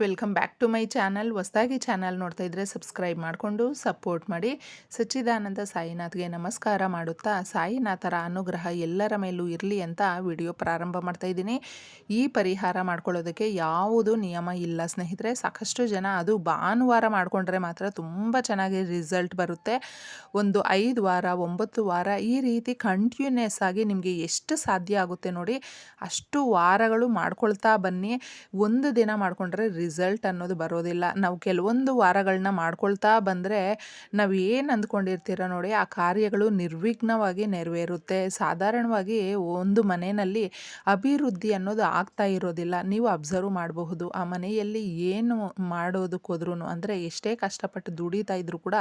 Welcome back to my channel. ಹೊಸದಾಗಿ channel ನೋಡ್ತಾ ಇದ್ದರೆ ಸಬ್ಸ್ಕ್ರೈಬ್ ಮಾಡಿಕೊಂಡು ಸಪೋರ್ಟ್ ಮಾಡಿ. ಸಚ್ಚಿದಾನಂದ ಸಾಯಿನಾಥ್ಗೆ ನಮಸ್ಕಾರ ಮಾಡುತ್ತಾ, ಸಾಯಿನಾಥರ ಅನುಗ್ರಹ ಎಲ್ಲರ ಮೇಲೂ ಇರಲಿ ಅಂತ ವಿಡಿಯೋ ಪ್ರಾರಂಭ ಮಾಡ್ತಾ ಇದ್ದೀನಿ. ಈ ಪರಿಹಾರ ಮಾಡ್ಕೊಳ್ಳೋದಕ್ಕೆ ಯಾವುದು ನಿಯಮ ಇಲ್ಲ ಸ್ನೇಹಿತರೆ. ಸಾಕಷ್ಟು ಜನ ಅದು ಭಾನುವಾರ ಮಾಡಿಕೊಂಡ್ರೆ ಮಾತ್ರ ತುಂಬ ಚೆನ್ನಾಗಿ ರಿಸಲ್ಟ್ ಬರುತ್ತೆ. ಒಂದು ಐದು ವಾರ, ಒಂಬತ್ತು ವಾರ ಈ ರೀತಿ ಕಂಟಿನ್ಯೂಸ್ ಆಗಿ ನಿಮಗೆ ಎಷ್ಟು ಸಾಧ್ಯ ಆಗುತ್ತೆ ನೋಡಿ, ಅಷ್ಟು ವಾರಗಳು ಮಾಡ್ಕೊಳ್ತಾ ಬನ್ನಿ. ಒಂದು ದಿನ ಮಾಡಿಕೊಂಡ್ರೆ ರಿಸಲ್ಟ್ ಅನ್ನೋದು ಬರೋದಿಲ್ಲ. ನಾವು ಕೆಲವೊಂದು ವಾರಗಳನ್ನ ಮಾಡ್ಕೊಳ್ತಾ ಬಂದರೆ ನಾವು ಏನು ಅಂದ್ಕೊಂಡಿರ್ತೀರ ನೋಡಿ, ಆ ಕಾರ್ಯಗಳು ನಿರ್ವಿಘ್ನವಾಗಿ ನೆರವೇರುತ್ತೆ. ಸಾಧಾರಣವಾಗಿ ಒಂದು ಮನೆಯಲ್ಲಿ ಅಭಿವೃದ್ಧಿ ಅನ್ನೋದು ಆಗ್ತಾ ಇರೋದಿಲ್ಲ. ನೀವು ಅಬ್ಸರ್ವ್ ಮಾಡಬಹುದು. ಆ ಮನೆಯಲ್ಲಿ ಏನು ಮಾಡೋದಕ್ಕೋದ್ರೂ ಅಂದರೆ ಎಷ್ಟೇ ಕಷ್ಟಪಟ್ಟು ದುಡಿತಾ ಇದ್ದರೂ ಕೂಡ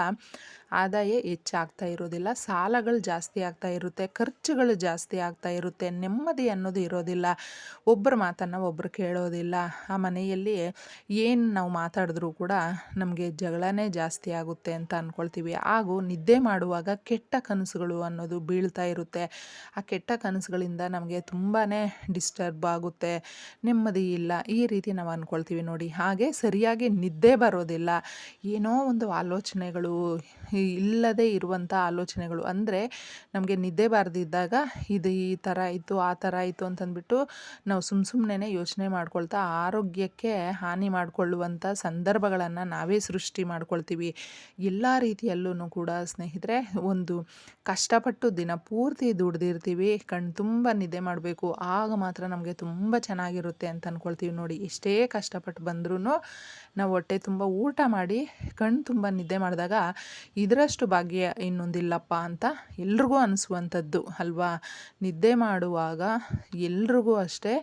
ಆದಾಯ ಹೆಚ್ಚಾಗ್ತಾ ಇರೋದಿಲ್ಲ, ಸಾಲಗಳು ಜಾಸ್ತಿ ಆಗ್ತಾ ಇರುತ್ತೆ, ಖರ್ಚುಗಳು ಜಾಸ್ತಿ ಆಗ್ತಾ ಇರುತ್ತೆ, ನೆಮ್ಮದಿ ಅನ್ನೋದು ಇರೋದಿಲ್ಲ. ಒಬ್ಬರ ಮಾತನ್ನು ಒಬ್ಬರು ಕೇಳೋದಿಲ್ಲ. ಆ ಮನೆಯಲ್ಲಿ ಏನು ನಾವು ಮಾತಾಡಿದ್ರೂ ಕೂಡ ನಮಗೆ ಜಗಳನೇ ಜಾಸ್ತಿ ಆಗುತ್ತೆ ಅಂತ ಅಂದ್ಕೊಳ್ತೀವಿ ಹಾಗೂ ನಿದ್ದೆ ಮಾಡುವಾಗ ಕೆಟ್ಟ ಕನಸುಗಳು ಅನ್ನೋದು ಬೀಳ್ತಾ ಇರುತ್ತೆ. ಆ ಕೆಟ್ಟ ಕನಸುಗಳಿಂದ ನಮಗೆ ತುಂಬಾ ಡಿಸ್ಟರ್ಬ್ ಆಗುತ್ತೆ, ನೆಮ್ಮದಿ ಇಲ್ಲ, ಈ ರೀತಿ ನಾವು ಅಂದ್ಕೊಳ್ತೀವಿ ನೋಡಿ. ಹಾಗೆ ಸರಿಯಾಗಿ ನಿದ್ದೆ ಬರೋದಿಲ್ಲ. ಏನೋ ಒಂದು ಆಲೋಚನೆಗಳು ಇಲ್ಲದೆ ಇರುವಂಥ ಆಲೋಚನೆಗಳು. ಅಂದರೆ ನಮಗೆ ನಿದ್ದೆ ಬಾರ್ದಿದ್ದಾಗ ಇದು ಈ ಥರ ಆಯಿತು, ಆ ಥರ ಆಯಿತು ಅಂತಂದ್ಬಿಟ್ಟು ನಾವು ಸುಮ್ಮ ಸುಮ್ಮನೆ ಯೋಚನೆ ಮಾಡ್ಕೊಳ್ತಾ ಆರೋಗ್ಯಕ್ಕೆ ಹಾನಿ ಮಾಡಿಕೊಳ್ಳುವಂಥ ಸಂದರ್ಭಗಳನ್ನು ನಾವೇ ಸೃಷ್ಟಿ ಮಾಡ್ಕೊಳ್ತೀವಿ. ಎಲ್ಲ ರೀತಿಯಲ್ಲೂ ಕೂಡ ಸ್ನೇಹಿತರೆ, ಒಂದು ಕಷ್ಟಪಟ್ಟು ದಿನ ಪೂರ್ತಿ ದುಡ್ದಿರ್ತೀವಿ, ಕಣ್ ತುಂಬ ನಿದ್ದೆ ಮಾಡಬೇಕು, ಆಗ ಮಾತ್ರ ನಮಗೆ ತುಂಬ ಚೆನ್ನಾಗಿರುತ್ತೆ ಅಂತ ಅಂದ್ಕೊಳ್ತೀವಿ ನೋಡಿ. ಎಷ್ಟೇ ಕಷ್ಟಪಟ್ಟು ಬಂದ್ರೂ ನಾವು ಹೊಟ್ಟೆ ತುಂಬ ಊಟ ಮಾಡಿ ಕಣ್ಣು ತುಂಬ ನಿದ್ದೆ ಮಾಡಿದಾಗ ಇದರಷ್ಟು ಭಾಗ್ಯ ಇನ್ನೊಂದಿಲ್ಲಪ್ಪ ಅಂತ ಎಲ್ರಿಗೂ ಅನಿಸುವಂಥದ್ದು, ಅಲ್ವಾ? ನಿದ್ದೆ ಮಾಡುವಾಗ ಎಲ್ರಿಗೂ ಅಷ್ಟೇ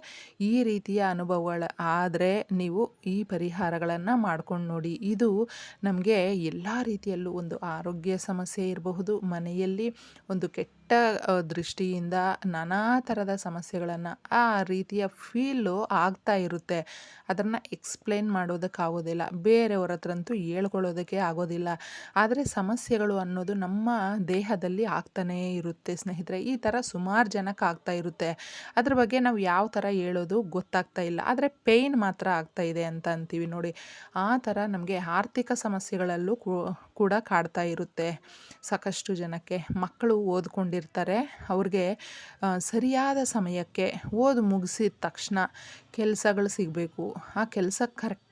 ಈ ರೀತಿಯ ಅನುಭವಗಳ, ಆದರೆ ನೀವು ಈ ಪರಿಹಾರಗಳನ್ನು ಮಾಡ್ಕೊಂಡು ನೋಡಿ. ಇದು ನಮಗೆ ಎಲ್ಲ ರೀತಿಯಲ್ಲೂ ಒಂದು ಆರೋಗ್ಯ ಸಮಸ್ಯೆ ಇರಬಹುದು. ಮನೆಯಲ್ಲಿ ಒಂದು ಕೆಟ್ಟ ದೃಷ್ಟಿಯಿಂದ ನಾನಾ ಥರದ ಸಮಸ್ಯೆಗಳನ್ನು ಆ ರೀತಿಯ ಫೀಲು ಆಗ್ತಾ ಇರುತ್ತೆ. ಅದನ್ನು ಎಕ್ಸ್ಪ್ಲೇನ್ ಮಾಡೋದಕ್ಕಾಗೋದಿಲ್ಲ. ಬೇರೆಯವ್ರ ಹತ್ರ ಅಂತೂ ಹೇಳ್ಕೊಳ್ಳೋದಕ್ಕೆ ಆಗೋದಿಲ್ಲ. ಆದರೆ ಸಮಸ್ಯೆಗಳು ಅನ್ನೋದು ನಮ್ಮ ದೇಹದಲ್ಲಿ ಆಗ್ತಾನೇ ಇರುತ್ತೆ ಸ್ನೇಹಿತರೆ. ಈ ಥರ ಸುಮಾರು ಜನಕ್ಕೆ ಆಗ್ತಾ ಇರುತ್ತೆ. ಅದ್ರ ಬಗ್ಗೆ ನಾವು ಯಾವ ಥರ ಹೇಳೋದು ಗೊತ್ತಾಗ್ತಾ ಇಲ್ಲ. ಆದರೆ ಪೇಯ್ನ್ ಮಾತ್ರ ಆಗ್ತಾ ಇದೆ ಅಂತ ಅಂತೀವಿ ನೋಡಿ. ಆ ಥರ ನಮಗೆ ಆರ್ಥಿಕ ಸಮಸ್ಯೆಗಳಲ್ಲೂ ಕೂಡ ಕಾಡ್ತಾ ಇರುತ್ತೆ ಸಾಕಷ್ಟು ಜನಕ್ಕೆ. ಮಕ್ಕಳು ಓದ್ಕೊಂಡಿರ್ತಾರೆ. ಅವ್ರಿಗೆ ಸರಿಯಾದ ಸಮಯಕ್ಕೆ ಓದು ಮುಗಿಸಿದ ತಕ್ಷಣ ಕೆಲಸಗಳು ಸಿಗಬೇಕು. ಆ ಕೆಲಸ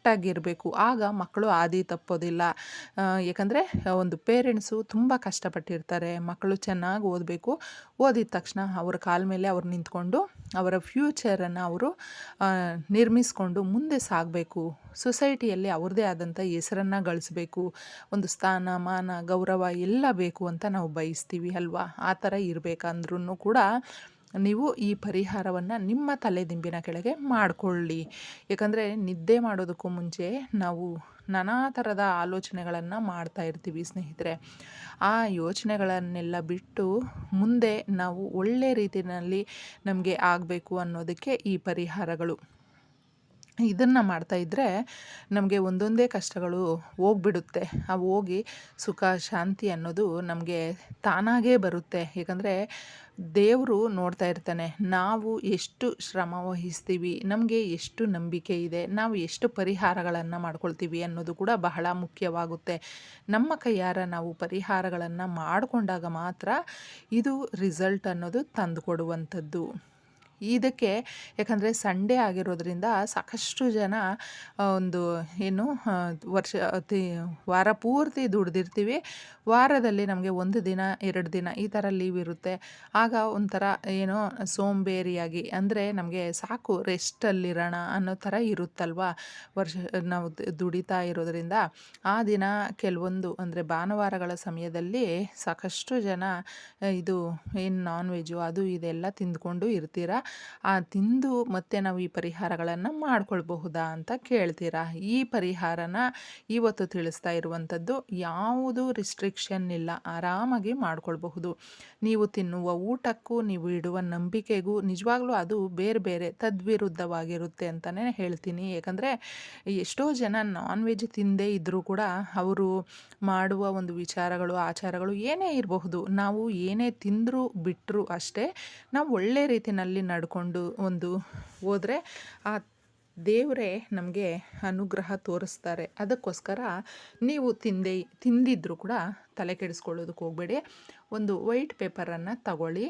ಕರೆಕ್ಟಾಗಿರಬೇಕು. ಆಗ ಮಕ್ಕಳು ಆದಿ ತಪ್ಪೋದಿಲ್ಲ. ಏಕೆಂದರೆ ಒಂದು ಪೇರೆಂಟ್ಸು ತುಂಬ ಕಷ್ಟಪಟ್ಟಿರ್ತಾರೆ. ಮಕ್ಕಳು ಚೆನ್ನಾಗಿ ಓದಬೇಕು. ಓದಿದ ತಕ್ಷಣ ಅವ್ರ ಕಾಲ ಮೇಲೆ ಅವ್ರು ನಿಂತ್ಕೊಂಡು ಅವರ ಫ್ಯೂಚರನ್ನು ಅವರು ನಿರ್ಮಿಸ್ಕೊಂಡು ಮುಂದೆ ಸಾಗಬೇಕು. ಸೊಸೈಟಿಯಲ್ಲಿ ಅವ್ರದ್ದೇ ಆದಂಥ ಹೆಸರನ್ನು ಗಳಿಸ್ಬೇಕು. ಒಂದು ಸ್ಥಾನ, ಮಾನ, ಗೌರವ ಎಲ್ಲ ಬೇಕು ಅಂತ ನಾವು ಬಯಸ್ತೀವಿ ಅಲ್ವಾ? ಆ ಥರ ಇರಬೇಕಂದ್ರೂ ಕೂಡ ನೀವು ಈ ಪರಿಹಾರವನ್ನು ನಿಮ್ಮ ತಲೆದಿಂಬಿನ ಕೆಳಗೆ ಮಾಡಿಕೊಳ್ಳಿ. ಯಾಕಂದರೆ ನಿದ್ದೆ ಮಾಡೋದಕ್ಕೂ ಮುಂಚೆ ನಾವು ನಾನಾ ಥರದ ಆಲೋಚನೆಗಳನ್ನು ಮಾಡ್ತಾ ಇರ್ತೀವಿ ಸ್ನೇಹಿತರೆ. ಆ ಯೋಚನೆಗಳನ್ನೆಲ್ಲ ಬಿಟ್ಟು ಮುಂದೆ ನಾವು ಒಳ್ಳೆ ರೀತಿಯಲ್ಲಿ ನಮಗೆ ಆಗಬೇಕು ಅನ್ನೋದಕ್ಕೆ ಈ ಪರಿಹಾರಗಳು. ಇದನ್ನು ಮಾಡ್ತಾಯಿದ್ರೆ ನಮಗೆ ಒಂದೊಂದೇ ಕಷ್ಟಗಳು ಹೋಗ್ಬಿಡುತ್ತೆ. ಆ ಹೋಗಿ ಸುಖ, ಶಾಂತಿ ಅನ್ನೋದು ನಮಗೆ ತಾನಾಗೇ ಬರುತ್ತೆ. ಏಕೆಂದರೆ ದೇವರು ನೋಡ್ತಾ ಇರ್ತಾನೆ, ನಾವು ಎಷ್ಟು ಶ್ರಮ ವಹಿಸ್ತೀವಿ, ನಮಗೆ ಎಷ್ಟು ನಂಬಿಕೆ ಇದೆ, ನಾವು ಎಷ್ಟು ಪರಿಹಾರಗಳನ್ನು ಮಾಡ್ಕೊಳ್ತೀವಿ ಅನ್ನೋದು ಕೂಡ ಬಹಳ ಮುಖ್ಯವಾಗುತ್ತೆ. ನಮ್ಮ ಕೈಯಾರ ನಾವು ಪರಿಹಾರಗಳನ್ನು ಮಾಡಿಕೊಂಡಾಗ ಮಾತ್ರ ಇದು ರಿಸಲ್ಟ್ ಅನ್ನೋದು ತಂದುಕೊಡುವಂಥದ್ದು ಇದಕ್ಕೆ ಯಾಕಂದರೆ ಸಂಡೇ ಆಗಿರೋದ್ರಿಂದ ಸಾಕಷ್ಟು ಜನ ಒಂದು ಏನು ವರ್ಷ ವಾರ ಪೂರ್ತಿ ದುಡ್ದಿರ್ತೀವಿ. ವಾರದಲ್ಲಿ ನಮಗೆ ಒಂದು ದಿನ, ಎರಡು ದಿನ ಈ ಥರ ಲೀವ್ ಇರುತ್ತೆ. ಆಗ ಒಂಥರ ಏನೋ ಸೋಂಬೇರಿಯಾಗಿ, ಅಂದರೆ ನಮಗೆ ಸಾಕು ರೆಸ್ಟಲ್ಲಿರೋಣ ಅನ್ನೋ ಥರ ಇರುತ್ತಲ್ವ? ವರ್ಷ, ನಾವು ದುಡಿತಾ ಇರೋದ್ರಿಂದ. ಆ ದಿನ ಕೆಲವೊಂದು, ಅಂದರೆ ಭಾನುವಾರಗಳ ಸಮಯದಲ್ಲಿ ಸಾಕಷ್ಟು ಜನ ಇದು, ಏನು ನಾನ್ ವೆಜ್ಜು ಅದು ಇದೆಲ್ಲ ತಿಂದ್ಕೊಂಡು ಇರ್ತೀರ? ತಿಂದು ಮತ್ತೆ ನಾವು ಈ ಪರಿಹಾರಗಳನ್ನು ಮಾಡ್ಕೊಳ್ಬಹುದಾ ಅಂತ ಕೇಳ್ತೀರಾ? ಈ ಪರಿಹಾರನ ಇವತ್ತು ತಿಳಿಸ್ತಾ ಇರುವಂಥದ್ದು ಯಾವುದು ರಿಸ್ಟ್ರಿಕ್ಷನ್ ಇಲ್ಲ. ಆರಾಮಾಗಿ ಮಾಡ್ಕೊಳ್ಬಹುದು. ನೀವು ತಿನ್ನುವ ಊಟಕ್ಕೂ, ನೀವು ಇಡುವ ನಂಬಿಕೆಗೂ ನಿಜವಾಗ್ಲೂ ಅದು ಬೇರೆ ಬೇರೆ ತದ್ವಿರುದ್ಧವಾಗಿರುತ್ತೆ ಅಂತಲೇ ಹೇಳ್ತೀನಿ. ಯಾಕಂದರೆ ಎಷ್ಟೋ ಜನ ನಾನ್ ವೆಜ್ ತಿಂದೇ ಇದ್ದರೂ ಕೂಡ ಅವರು ಮಾಡುವ ಒಂದು ವಿಚಾರಗಳು, ಆಚಾರಗಳು ಏನೇ ಇರಬಹುದು. ನಾವು ಏನೇ ತಿಂದರೂ ಬಿಟ್ಟರು ಅಷ್ಟೇ ನಾವು ಒಳ್ಳೆ ರೀತಿಯಲ್ಲಿ ನಡ್ಕೊಂಡು ಒಂದು ಹೋದರೆ ಆ ದೇವರೇ ನಮಗೆ ಅನುಗ್ರಹ ತೋರಿಸ್ತಾರೆ. ಅದಕ್ಕೋಸ್ಕರ ನೀವು ತಿಂದೆ ತಿಂದಿದ್ದರೂ ಕೂಡ ತಲೆ ಕೆಡಿಸ್ಕೊಳ್ಳೋದಕ್ಕೆ ಹೋಗಬೇಡಿ. ಒಂದು ವೈಟ್ ಪೇಪರನ್ನು ತಗೊಳ್ಳಿ.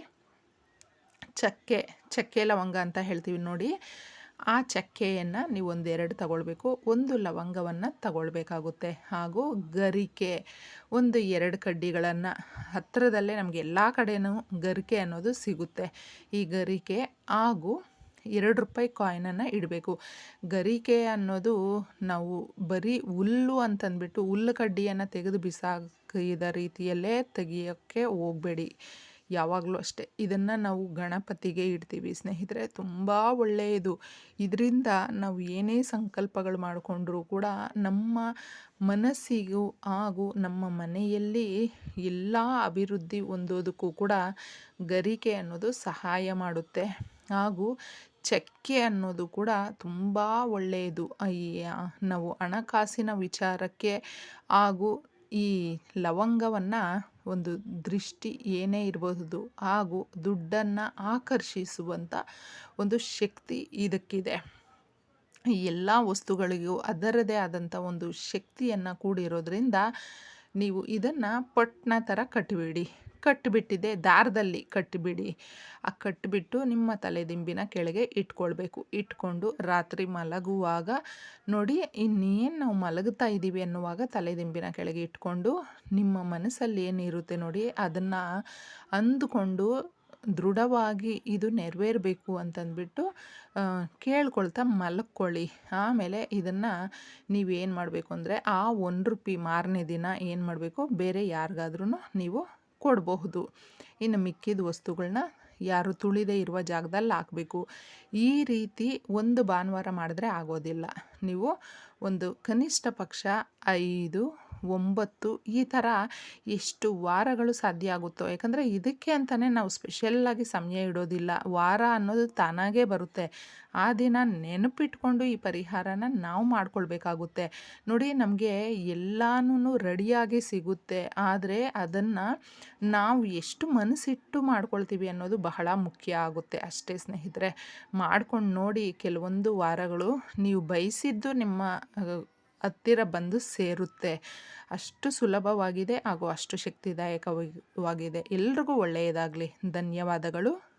ಚಕ್ಕೆ ಚಕ್ಕೆ ಲವಂಗ ಅಂತ ಹೇಳ್ತೀವಿ ನೋಡಿ. ಆ ಚಕ್ಕೆಯನ್ನು ನೀವು ಒಂದೆರಡು ತಗೊಳ್ಬೇಕು. ಒಂದು ಲವಂಗವನ್ನು ತಗೊಳ್ಬೇಕಾಗುತ್ತೆ. ಹಾಗೂ ಗರಿಕೆ. ಒಂದು ಎರಡು ಕಡ್ಡಿಗಳನ್ನು ಹತ್ತಿರದಲ್ಲೇ ನಮಗೆ ಎಲ್ಲ ಕಡೆಯೂ ಗರಿಕೆ ಅನ್ನೋದು ಸಿಗುತ್ತೆ. ಈ ಗರಿಕೆ ಹಾಗೂ ಎರಡು ರೂಪಾಯಿ ಕಾಯಿನನ್ನು ಇಡಬೇಕು. ಗರಿಕೆ ಅನ್ನೋದು ನಾವು ಬರೀ ಹುಲ್ಲು ಅಂತಂದ್ಬಿಟ್ಟು ಹುಲ್ಲು ಕಡ್ಡಿಯನ್ನು ತೆಗೆದು ಬಿಸಾಕಿದ ರೀತಿಯಲ್ಲೇ ತೆಗಿಯೋಕ್ಕೆ ಹೋಗಬೇಡಿ. ಯಾವಾಗಲೂ ಅಷ್ಟೇ. ಇದನ್ನು ನಾವು ಗಣಪತಿಗೆ ಇಡ್ತೀವಿ. ಸ್ನೇಹಿತರೆ, ತುಂಬ ಒಳ್ಳೆಯದು ಇದರಿಂದ ನಾವು ಏನೇ ಸಂಕಲ್ಪಗಳು ಮಾಡಿಕೊಂಡ್ರೂ ಕೂಡ ನಮ್ಮ ಮನಸ್ಸಿಗೂ ಹಾಗೂ ನಮ್ಮ ಮನೆಯಲ್ಲಿ ಎಲ್ಲ ಅಭಿವೃದ್ಧಿ ಹೊಂದೋದಕ್ಕೂ ಕೂಡ ಗರಿಕೆ ಅನ್ನೋದು ಸಹಾಯ ಮಾಡುತ್ತೆ. ಹಾಗೂ ಚಕ್ಕೆ ಅನ್ನೋದು ಕೂಡ ತುಂಬ ಒಳ್ಳೆಯದು ಈ ನಾವು ಹಣಕಾಸಿನ ವಿಚಾರಕ್ಕೆ ಹಾಗೂ ಈ ಲವಂಗವನ್ನು ಒಂದು ದೃಷ್ಟಿ ಏನೇ ಇರಬಹುದು, ಹಾಗೂ ದುಡ್ಡನ್ನು ಆಕರ್ಷಿಸುವಂಥ ಒಂದು ಶಕ್ತಿ ಇದಕ್ಕಿದೆ. ಈ ಎಲ್ಲ ವಸ್ತುಗಳಿಗೂ ಅದರದೇ ಆದಂಥ ಒಂದು ಶಕ್ತಿಯನ್ನು ಕೂಡಿರೋದ್ರಿಂದ ನೀವು ಇದನ್ನು ಪಟ್ನ ಥರ ಕಟ್ಟಿಬಿಡಿ ಕಟ್ಟಿಬಿಟ್ಟಿದೆ ದಾರದಲ್ಲಿ ಕಟ್ಟಿಬಿಡಿ ಆ ಕಟ್ಟಿಬಿಟ್ಟು ನಿಮ್ಮ ತಲೆದಿಂಬಿನ ಕೆಳಗೆ ಇಟ್ಕೊಳ್ಬೇಕು. ಇಟ್ಕೊಂಡು ರಾತ್ರಿ ಮಲಗುವಾಗ ನೋಡಿ, ಇನ್ನೇನು ನಾವು ಮಲಗುತ್ತಾ ಇದ್ದೀವಿ ಅನ್ನುವಾಗ ತಲೆದಿಂಬಿನ ಕೆಳಗೆ ಇಟ್ಕೊಂಡು ನಿಮ್ಮ ಮನಸ್ಸಲ್ಲಿ ಏನಿರುತ್ತೆ ನೋಡಿ, ಅದನ್ನು ಅಂದುಕೊಂಡು ದೃಢವಾಗಿ ಇದು ನೆರವೇರಬೇಕು ಅಂತಂದ್ಬಿಟ್ಟು ಕೇಳ್ಕೊಳ್ತಾ ಮಲಕ್ಕೊಳ್ಳಿ ಆಮೇಲೆ ಇದನ್ನು ನೀವೇನು ಮಾಡಬೇಕು ಅಂದರೆ, ಆ ಒಂದು ರೂಪಿ ಮಾರನೇ ದಿನ ಏನು ಮಾಡಬೇಕು? ಬೇರೆ ಯಾರಿಗಾದ್ರೂ ನೀವು ಕೊಡಬಹುದು. ಇನ್ನು ಮಿಕ್ಕಿದ ವಸ್ತುಗಳನ್ನ ಯಾರು ತುಳಿದೇ ಇರುವ ಜಾಗದಲ್ಲಿ ಹಾಕಬೇಕು. ಈ ರೀತಿ ಒಂದು ಭಾನುವಾರ ಮಾಡಿದ್ರೆ ಆಗೋದಿಲ್ಲ. ನೀವು ಒಂದು ಕನಿಷ್ಠ ಪಕ್ಷ ಐದು ಒಂಬತ್ತು ಈ ಥರ ಎಷ್ಟು ವಾರಗಳು ಸಾಧ್ಯ ಆಗುತ್ತೋ. ಯಾಕಂದರೆ ಇದಕ್ಕೆ ಅಂತಲೇ ನಾವು ಸ್ಪೆಷಲ್ಲಾಗಿ ಸಮಯ ಇಡೋದಿಲ್ಲ. ವಾರ ಅನ್ನೋದು ತಾನಾಗೇ ಬರುತ್ತೆ. ಆ ದಿನ ನೆನಪಿಟ್ಕೊಂಡು ಈ ಪರಿಹಾರನ ನಾವು ಮಾಡ್ಕೊಳ್ಬೇಕಾಗುತ್ತೆ. ನೋಡಿ, ನಮಗೆ ಎಲ್ಲನೂ ರೆಡಿಯಾಗಿ ಸಿಗುತ್ತೆ. ಆದರೆ ಅದನ್ನು ನಾವು ಎಷ್ಟು ಮನಸ್ಸಿಟ್ಟು ಮಾಡ್ಕೊಳ್ತೀವಿ ಅನ್ನೋದು ಬಹಳ ಮುಖ್ಯ ಆಗುತ್ತೆ ಅಷ್ಟೇ ಸ್ನೇಹಿತರೆ. ಮಾಡ್ಕೊಂಡು ನೋಡಿ ಕೆಲವೊಂದು ವಾರಗಳು ನೀವು ಬಯಸಿದ್ದು ನಿಮ್ಮ ಹತ್ತಿರ ಬಂದು ಸೇರುತ್ತೆ. ಅಷ್ಟು ಸುಲಭವಾಗಿದೆ ಹಾಗೂ ಅಷ್ಟು ಶಕ್ತಿದಾಯಕವಾಗಿದೆ ಎಲ್ರಿಗೂ ಒಳ್ಳೆಯದಾಗಲಿ. ಧನ್ಯವಾದಗಳು.